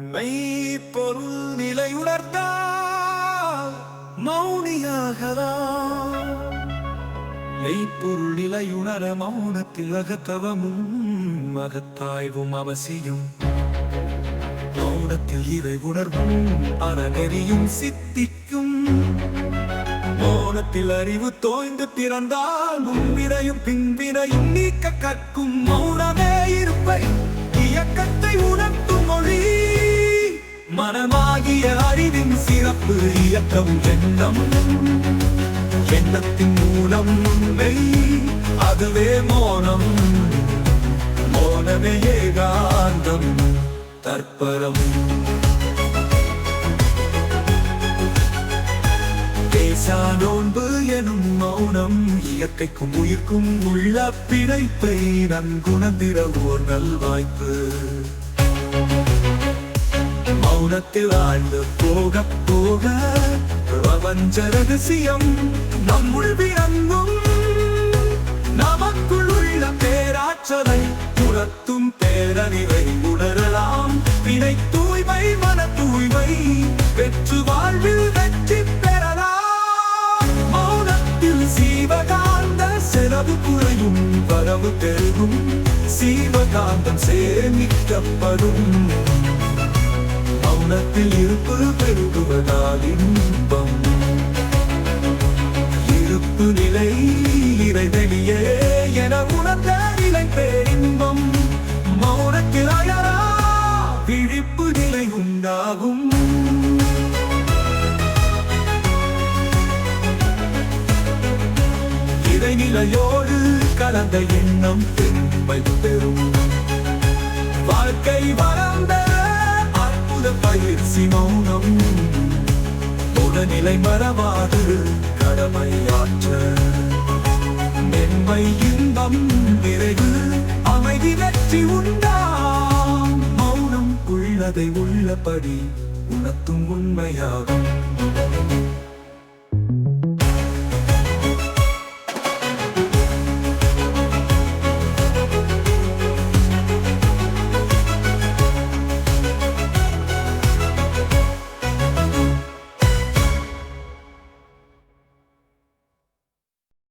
மெய்ப்பொருள் நிலை உணர்ந்தால் மௌனியாகலாம் மெய்ப்பொருள் நிலை உணர மௌனத்தில் அகத்தவமும் மகத்தாய்வும் அவசியம். மௌனத்தில் இறை உணர்வும் அறநெறியும் சித்திக்கும். மௌனத்தில் அறிவு தோய்ந்து பிறந்தால் முன்வினையும் பின்வினையும் நீக்க கற்கும். மௌனமே இருப்பை சிறப்பு இயக்கம் எண்ணம் எண்ணத்தின் மூலம் மெய் அதுவே மோனம். மோனமே ஏகாந்தம் தற்பரம். பேசா நோன்பு எனும் மௌனம் இயற்கைக்கும் உயிர்க்கும் உள்ள பிணைப்பை நன்குணந்திர ஓர் நல்வாய்ப்பு. மௌனத்தில் ஆழ்ந்து போக போக பிரபஞ்ச ரகசியம் நம்முள் விளங்கும். நமக்குள் உள்ள பேராற்றலை உணர்த்தும் பேரறிவை உணரலாம். வினை தூய்மை மன தூய்மை பெற்று வாழ்வில் வெற்றி பெறலாம். மௌனத்தில் சீவகாந்த செலவு குறையும் வரவு பெருகும். சீவகாந்தம் சேமிக்கப்படும். மௌனத்தில் இருப்பு பெருகுவதால் இன்பம் இருப்பு நிலை இறைவெளியே என உணர்ந்த நிலை பேரின்பம். மௌனத்தில் அயரா விழிப்பு நிலை உண்டாகும். இறைநிலையோடு கலந்த எண்ணம் பெருமை பெறும். வாழ்க்கை வர பயிற்சி மௌனம் உடல்நிலை மறவாது கடமையாற்ற. மென்மை இன்பம் நிறைவு அமைதி வெற்றி உண்டாம் மௌனம் உள்ளதை உள்ளபடி உணர்த்தும் உண்மையாகும்.